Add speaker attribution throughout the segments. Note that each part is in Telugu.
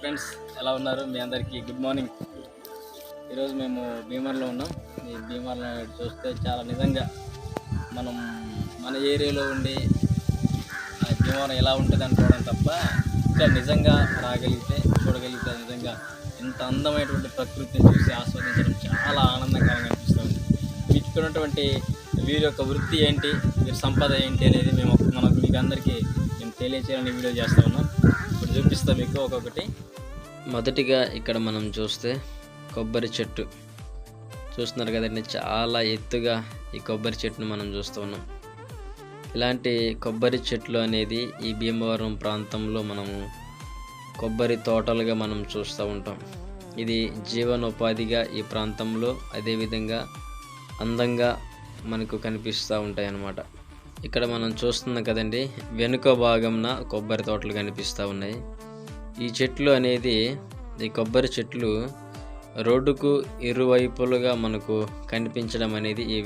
Speaker 1: ఫ్రెండ్స్ ఎలా ఉన్నారు? మీ అందరికీ గుడ్ మార్నింగ్. ఈరోజు మేము భీమర్లో ఉన్నాం. ఈ భీమర్లో చూస్తే చాలా నిజంగా మనం మన ఏరియాలో ఉండి భీమవరం ఎలా ఉంటుంది అనుకోవడం తప్ప ఇక్కడ నిజంగా రాగలిగితే చూడగలిగితే నిజంగా ఇంత అందమైనటువంటి ప్రకృతిని చూసి ఆస్వాదించడం చాలా ఆనందకరంగా అనిపిస్తుంది. మీకు ఉన్నటువంటి వీరి యొక్క వృత్తి ఏంటి వీరి సంపద ఏంటి అనేది మేము మనకు మీకు అందరికీ మేము తెలియచేయాలని వీడియో చేస్తా ఉన్నాం. ఇప్పుడు చూపిస్తాం మీకు ఒక్కొక్కటి. మొదటిగా ఇక్కడ మనం చూస్తే కొబ్బరి చెట్టు. చూస్తున్నారు కదండి చాలా ఎత్తుగా ఈ కొబ్బరి చెట్టును మనం చూస్తూ ఉన్నాం. ఇలాంటి కొబ్బరి చెట్లు అనేది ఈ భీమవరం ప్రాంతంలో మనము కొబ్బరి తోటలుగా మనం చూస్తూ ఉంటాం. ఇది జీవనోపాధిగా ఈ ప్రాంతంలో అదేవిధంగా అందంగా మనకు కనిపిస్తూ ఉంటాయి అన్నమాట ఇక్కడ మనం చూస్తున్నాం కదండి వెనుక భాగంన కొబ్బరి తోటలు కనిపిస్తూ ఉన్నాయి. ఈ చెట్లు అనేది ఈ కొబ్బరి చెట్లు రోడ్డుకు ఇరువైపులుగా మనకు కనిపించడం అనేది ఈ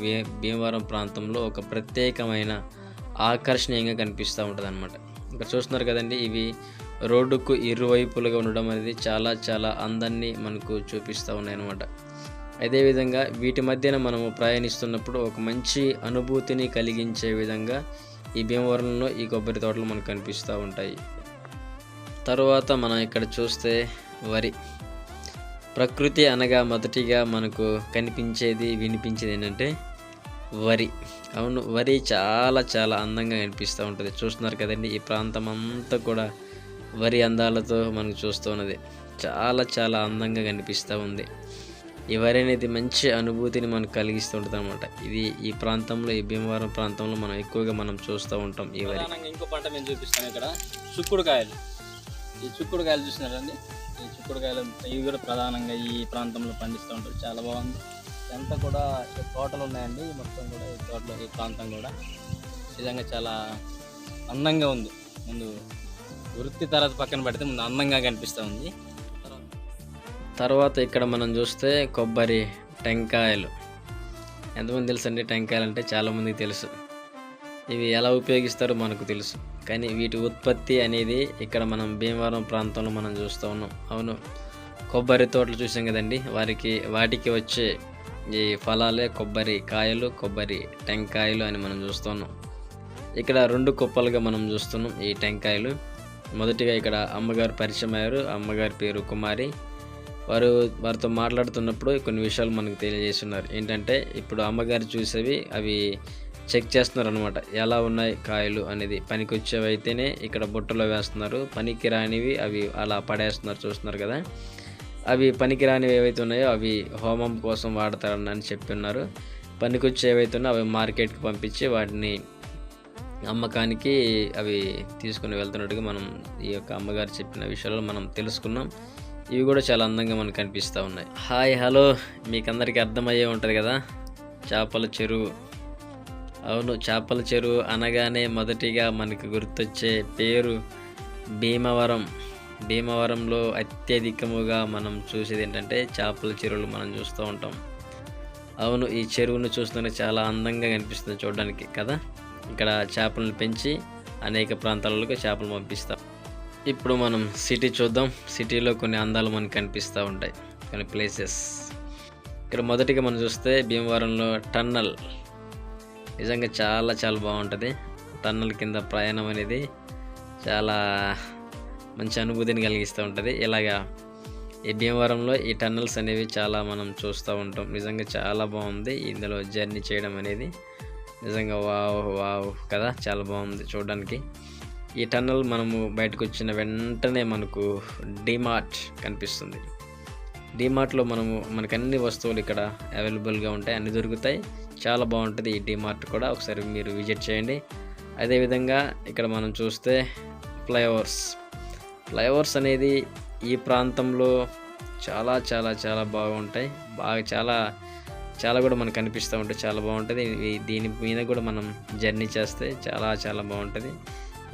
Speaker 1: భీమవరం ప్రాంతంలో ఒక ప్రత్యేకమైన ఆకర్షణీయంగా కనిపిస్తూ ఉంటుంది అనమాట ఇక్కడ చూస్తున్నారు కదండి ఇవి రోడ్డుకు ఇరువైపులుగా ఉండడం అనేది చాలా చాలా అందాన్ని మనకు చూపిస్తూ ఉన్నాయన్నమాట. అదేవిధంగా వీటి మధ్యన మనము ప్రయాణిస్తున్నప్పుడు ఒక మంచి అనుభూతిని కలిగించే విధంగా ఈ భీమవరంలో ఈ కొబ్బరి తోటలు మనకు కనిపిస్తూ ఉంటాయి. తరువాత మనం ఇక్కడ చూస్తే వరి. ప్రకృతి అనగా మొదటిగా మనకు కనిపించేది వినిపించేది ఏంటంటే వరి. అవును వరి చాలా చాలా అందంగా కనిపిస్తూ ఉంటుంది. చూస్తున్నారు కదండి ఈ ప్రాంతం అంతా కూడా వరి అందాలతో మనకు చూస్తున్నది చాలా చాలా అందంగా కనిపిస్తూ ఉంది. ఈ వరి అనేది మంచి అనుభూతిని మనకు కలిగిస్తూ ఉంటుంది అనమాట ఇది ఈ ప్రాంతంలో ఈ భీమవరం ప్రాంతంలో మనం ఎక్కువగా మనం చూస్తూ ఉంటాం ఈ వరి. ఇంకో పంట మేము చూపిస్తాను ఇక్కడ. చుక్కుడుకాయలు ఈ చుక్కుడుకాయలు చూసినారండి? ఈ చుక్కుడుకాయలు ఇవి కూడా ప్రధానంగా ఈ ప్రాంతంలో పండిస్తూ ఉంటారు. చాలా బాగుంది. ఎంత కూడా తోటలు ఉన్నాయండి. మొత్తం కూడా ఈ తోటలో ఈ ప్రాంతం కూడా నిజంగా చాలా అందంగా ఉంది. ముందు వృత్తి తర్వాత పక్కన పెడితే ముందు అందంగా కనిపిస్తూ ఉంది. తర్వాత ఇక్కడ మనం చూస్తే కొబ్బరి టెంకాయలు. ఎంతమంది తెలుసు అండి టెంకాయలు అంటే? చాలామందికి తెలుసు. ఇవి ఎలా ఉపయోగిస్తారో మనకు తెలుసు. కానీ వీటి ఉత్పత్తి అనేది ఇక్కడ మనం భీమవరం ప్రాంతంలో మనం చూస్తూ ఉన్నాం. అవును. కొబ్బరి తోటలు చూసాం కదండి. వారికి వాటికి వచ్చే ఈ ఫలాలే కొబ్బరి కాయలు కొబ్బరి టెంకాయలు అని మనం చూస్తున్నాం ఇక్కడ రెండు కుప్పలుగా మనం చూస్తున్నాం ఈ టెంకాయలు. మొదటిగా ఇక్కడ అమ్మగారు పరిచయం అయ్యారు. అమ్మగారి పేరు కుమారి. వారు వారితో మాట్లాడుతున్నప్పుడు కొన్ని విషయాలు మనకు తెలియజేస్తున్నారు. ఏంటంటే ఇప్పుడు అమ్మగారు చూసేవి అవి చెక్ చేస్తున్నారు అనమాట ఎలా ఉన్నాయి కాయలు అనేది పనికి ఇక్కడ బుట్టలో వేస్తున్నారు. పనికి రానివి అవి అలా పడేస్తున్నారు చూస్తున్నారు కదా. అవి పనికిరానివి ఏవైతే ఉన్నాయో అవి హోమం కోసం వాడతారని అని చెప్పి ఉన్నారు పనికి ఏవైతే ఉన్నాయో అవి మార్కెట్కి పంపించి వాటిని అమ్మకానికి అవి తీసుకుని వెళ్తున్నట్టుగా మనం ఈ యొక్క అమ్మగారు చెప్పిన విషయాలు మనం తెలుసుకున్నాం. ఇవి కూడా చాలా అందంగా మనకు కనిపిస్తూ ఉన్నాయి. Hi hello. మీకు అందరికీ అర్థమయ్యే ఉంటుంది కదా. చేపల చెరువు. అవును చేపల చెరువు అనగానే మొదటిగా మనకు గుర్తొచ్చే పేరు భీమవరం. భీమవరంలో అత్యధికముగా మనం చూసేది ఏంటంటే చేపల చెరువులు మనం చూస్తూ ఉంటాం. అవును ఈ చెరువును చూస్తుంటే చాలా అందంగా కనిపిస్తుంది చూడడానికి కదా? ఇక్కడ చేపలను పెంచి అనేక ప్రాంతాలకు చేపలు పంపిస్తాం. ఇప్పుడు మనం సిటీ చూద్దాం. సిటీలో కొన్ని అందాలు మనకు కనిపిస్తూ ఉంటాయి. కొన్ని ప్లేసెస్. ఇక్కడ మొదటిగా మనం చూస్తే భీమవరంలో టన్నల్. నిజంగా చాలా చాలా బాగుంటుంది. టన్నల్ కింద ప్రయాణం అనేది చాలా మంచి అనుభూతిని కలిగిస్తూ ఉంటుంది. ఇలాగా ఈ భీమవరంలో ఈ టన్నల్స్ అనేవి చాలా మనం చూస్తూ ఉంటాం. నిజంగా చాలా బాగుంది. ఇందులో జర్నీ చేయడం అనేది నిజంగా వావ్ వావ్ కదా. చాలా బాగుంది చూడడానికి. ఈ టన్నల్ మనము బయటకు వచ్చిన వెంటనే మనకు డిమార్ట్ కనిపిస్తుంది. డిమార్ట్లో మనము మనకు అన్ని వస్తువులు ఇక్కడ అవైలబుల్గా ఉంటాయి. అన్ని దొరుకుతాయి. చాలా బాగుంటుంది ఈ డిమార్ట్ కూడా. ఒకసారి మీరు విజిట్ చేయండి. అదేవిధంగా ఇక్కడ మనం చూస్తే ఫ్లైఓవర్స్. ఫ్లైఓవర్స్ అనేది ఈ ప్రాంతంలో చాలా చాలా చాలా బాగుంటాయి. బాగా చాలా చాలా కూడా మనకు కనిపిస్తూ ఉంటాయి. చాలా బాగుంటుంది. దీని మీద కూడా మనం జర్నీ చేస్తే చాలా చాలా బాగుంటుంది.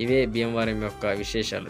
Speaker 1: ఇవే భీమవరం యొక్క విశేషాలు.